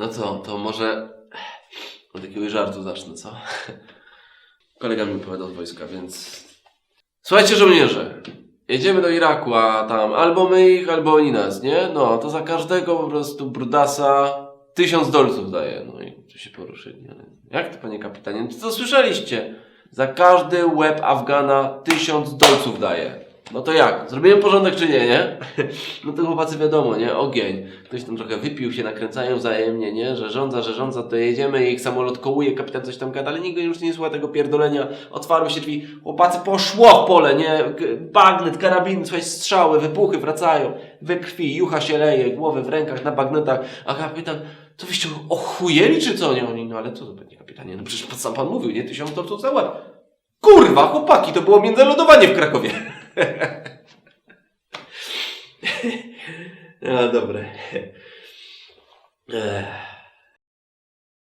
No co, to może od jakiegoś żartu zacznę, co? Kolega mi opowiadał z wojska, więc... Słuchajcie, żołnierze, jedziemy do Iraku, a tam albo my ich, albo oni nas, nie? No, to za każdego po prostu brudasa tysiąc dolców daje. No i tu się poruszyli. Jak to, panie kapitanie? No Co słyszeliście? Za każdy łeb Afgana tysiąc dolców daje. No to jak? Zrobiłem porządek czy nie, nie? No to chłopacy wiadomo, nie? Ogień. Ktoś tam trochę wypił się, nakręcają wzajemnie, nie? Że rządza, że rządza, to jedziemy, ich samolot kołuje, kapitan coś tam gada, ale nikt już nie słucha tego pierdolenia. Otwarły się drzwi, chłopacy poszło w pole, nie? Bagnet, karabin, słuchaj, strzały, wybuchy wracają, we krwi, jucha się leje, głowy w rękach, na bagnetach, a kapitan, co wyście ochujeli czy co? Nie, oni, no ale co to panie kapitanie, no przecież sam pan mówił, nie? Tysiąc dolców za łeb. Kurwa, chłopaki, to było międzylodowanie w Krakowie. No dobre. Ech.